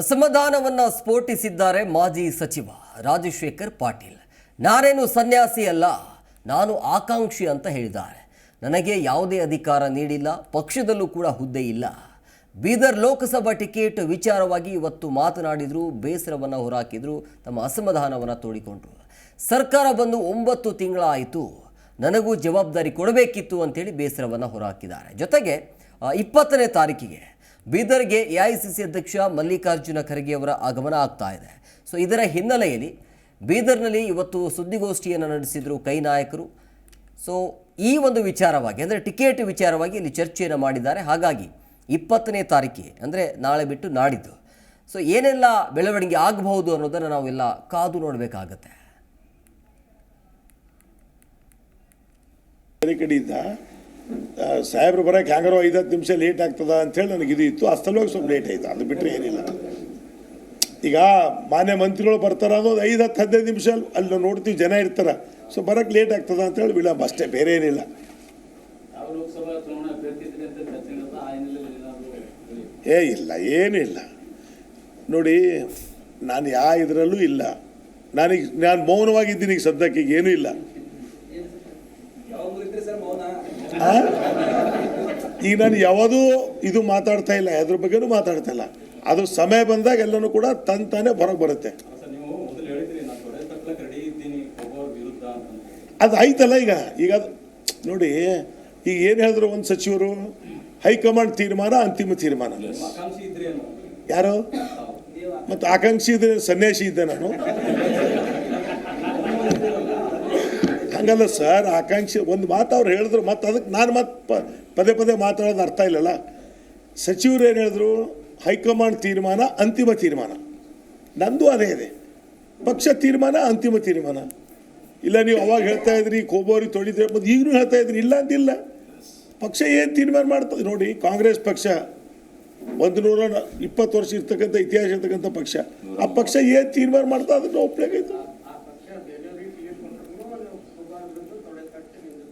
ಅಸಮಾಧಾನವನ್ನ ಸ್ಫೋಟಿಸಿದ್ದಾರೆ ಮಾಜಿ ಸಚಿವ ರಾಜಶೇಖರ್ ಪಾಟೀಲ್. ನಾನೇನು ಸನ್ಯಾಸಿ ಅಲ್ಲ, ನಾನು ಆಕಾಂಕ್ಷಿ ಅಂತ ಹೇಳಿದ್ದಾರೆ. ನನಗೆ ಯಾವುದೇ ಅಧಿಕಾರ ನೀಡಿಲ್ಲ, ಪಕ್ಷದಲ್ಲೂ ಕೂಡ ಹುದ್ದೆ ಇಲ್ಲ. ಬೀದರ್ ಲೋಕಸಭಾ ಟಿಕೆಟ್ ವಿಚಾರವಾಗಿ ಇವತ್ತು ಮಾತನಾಡಿದ್ರು, ಬೇಸರವನ್ನು ಹೊರಹಾಕಿದ್ರು, ತಮ್ಮ ಅಸಮಾಧಾನವನ್ನು ತೋಡಿಕೊಂಡ್ರು. ಸರ್ಕಾರ ಬಂದು ಒಂಬತ್ತು ತಿಂಗಳಾಯಿತು ನನಗೂ ಜವಾಬ್ದಾರಿ ಕೊಡಬೇಕಿತ್ತು ಅಂತೇಳಿ ಬೇಸರವನ್ನು ಹೊರಹಾಕಿದ್ದಾರೆ. ಜೊತೆಗೆ ಇಪ್ಪತ್ತನೇ ತಾರೀಕಿಗೆ ಬೀದರ್ಗೆ ಎಐಸಿಸಿ ಅಧ್ಯಕ್ಷ ಮಲ್ಲಿಕಾರ್ಜುನ ಖರ್ಗೆ ಅವರ ಆಗಮನ ಆಗ್ತಾ ಇದೆ. ಸೊ, ಇದರ ಹಿನ್ನೆಲೆಯಲ್ಲಿ ಬೀದರ್ನಲ್ಲಿ ಇವತ್ತು ಸುದ್ದಿಗೋಷ್ಠಿಯನ್ನು ನಡೆಸಿದರು ಕೈ ನಾಯಕರು. ಸೊ, ಈ ಒಂದು ವಿಚಾರವಾಗಿ, ಅಂದರೆ ಟಿಕೆಟ್ ವಿಚಾರವಾಗಿ ಇಲ್ಲಿ ಚರ್ಚೆಯನ್ನು ಮಾಡಿದ್ದಾರೆ. ಹಾಗಾಗಿ ಇಪ್ಪತ್ತನೇ ತಾರೀಕಿಗೆ ಅಂದರೆ ನಾಳೆ ಬಿಟ್ಟು ನಾಡಿದ್ದು. ಸೊ, ಏನೆಲ್ಲ ಬೆಳವಣಿಗೆ ಆಗಬಹುದು ಅನ್ನೋದನ್ನು ನಾವೆಲ್ಲ ಕಾದು ನೋಡಬೇಕಾಗತ್ತೆ. ಸಾಹೇಬ್ರು ಬರೋಕ್ಕೆ ಹ್ಯಾಂಗಾರೋ ಐದು ಹತ್ತು ನಿಮಿಷ ಲೇಟ್ ಆಗ್ತದ ಅಂಥೇಳಿ ನನಗೆ ಇದು ಇತ್ತು. ಅಷ್ಟಲ್ಲೋಗಿ ಸ್ವಲ್ಪ ಲೇಟ್ ಆಯ್ತು. ಅದು ಬಿಟ್ಟರೆ ಏನಿಲ್ಲ. ಈಗ ಮಾನ್ಯ ಮಂತ್ರಿಗಳು ಬರ್ತಾರ ಅನ್ನೋದು ಐದು ಹತ್ತು ಹದಿನೈದು ನಿಮಿಷ ಅಲ್ಲಿ ನಾವು ನೋಡ್ತೀವಿ ಜನ ಇರ್ತಾರೆ. ಸೊ ಬರೋಕ್ಕೆ ಲೇಟ್ ಆಗ್ತದ ಅಂತೇಳಿ ವಿಳಂಬ. ಅಷ್ಟೇ ಬೇರೆ ಏನಿಲ್ಲ. ಆ ಏ ಇಲ್ಲ ಏನಿಲ್ಲ. ನೋಡಿ ನಾನು ಯಾವ ಇದರಲ್ಲೂ ಇಲ್ಲ. ನನಗೆ ನಾನು ಮೌನವಾಗಿದ್ದೀನಿ ಈಗ ಸದ್ಯಕ್ಕೆ ಈಗ ಏನೂ ಇಲ್ಲ ಆ? ಈಗ ನಾನು ಯಾವುದೂ ಇದು ಮಾತಾಡ್ತಾ ಇಲ್ಲ, ಅದ್ರ ಬಗ್ಗೆನೂ ಮಾತಾಡ್ತಾ ಇಲ್ಲ. ಅದು ಸಮಯ ಬಂದಾಗ ಎಲ್ಲನೂ ಕೂಡ ತನ್ ತಾನೇ ಹೊರಗೆ ಬರುತ್ತೆ. ಅದು ಆಯ್ತಲ್ಲ ಈಗ? ಈಗ ಅದು ನೋಡಿ, ಈಗ ಏನು ಹೇಳಿದ್ರು ಒಂದು ಸಚಿವರು? ಹೈಕಮಾಂಡ್ ತೀರ್ಮಾನ, ಅಂತಿಮ ತೀರ್ಮಾನ. ಯಾರು? ಮತ್ತು ಆಕಾಂಕ್ಷಿ ಇದ್ರೆ ಸನ್ಯಾಸಿ ಇದ್ದೆ ನಾನು. ಹಂಗಲ್ಲ ಸರ್, ಆಕಾಂಕ್ಷಿ, ಒಂದು ಮಾತು ಅವ್ರು ಹೇಳಿದ್ರು, ಮತ್ತು ಅದಕ್ಕೆ ನಾನು ಮತ್ತೆ ಪ, ಪದೇ ಪದೇ ಮಾತಾಡೋದು ಅರ್ಥ ಇಲ್ಲಲ್ಲ. ಸಚಿವರು ಏನು ಹೇಳಿದ್ರು? ಹೈಕಮಾಂಡ್ ತೀರ್ಮಾನ, ಅಂತಿಮ ತೀರ್ಮಾನ. ನಂದು ಅದೇ ಇದೆ. ಪಕ್ಷ ತೀರ್ಮಾನ, ಅಂತಿಮ ತೀರ್ಮಾನ. ಇಲ್ಲ, ನೀವು ಅವಾಗ ಹೇಳ್ತಾ ಇದ್ರಿ, ಕೋಬೋರಿ ತೊಳಿದ್ರೆ, ಮತ್ತು ಈಗಲೂ ಹೇಳ್ತಾ ಇದ್ರಿ, ಇಲ್ಲ ಅಂತಿಲ್ಲ ಪಕ್ಷ ಏನು ತೀರ್ಮಾನ ಮಾಡ್ತದೆ ನೋಡಿ, ಕಾಂಗ್ರೆಸ್ ಪಕ್ಷ, ಒಂದು ನೂರ ಇಪ್ಪತ್ತು ವರ್ಷ ಇರ್ತಕ್ಕಂಥ ಇತಿಹಾಸ ಇರ್ತಕ್ಕಂಥ ಪಕ್ಷ, ಆ ಪಕ್ಷ ಏನು ತೀರ್ಮಾನ ಮಾಡ್ತಾ ಅದನ್ನು ಒಪ್ಲೇಬೇಕು ಹೌದು ಹೌದು ಮಾಡಲೇಬೇಕಲ್ಲ ಇಲ್ಲ ಸರ್ ಒಬ್ಬ ಒಬ್ಬ ಹೇಳ್ತಾ ಇದ್ದಾರ ಯಾರು ಕಾಂಗ್ರೆಸ್ ಅವ್ರು ಇಲ್ಲಕ್ ತಯಾರಿಲ್ಲ ಬರ್ಲಕ್ ತಯಾರಿಲ್ಲ ಘಟಾನುಘಟಿ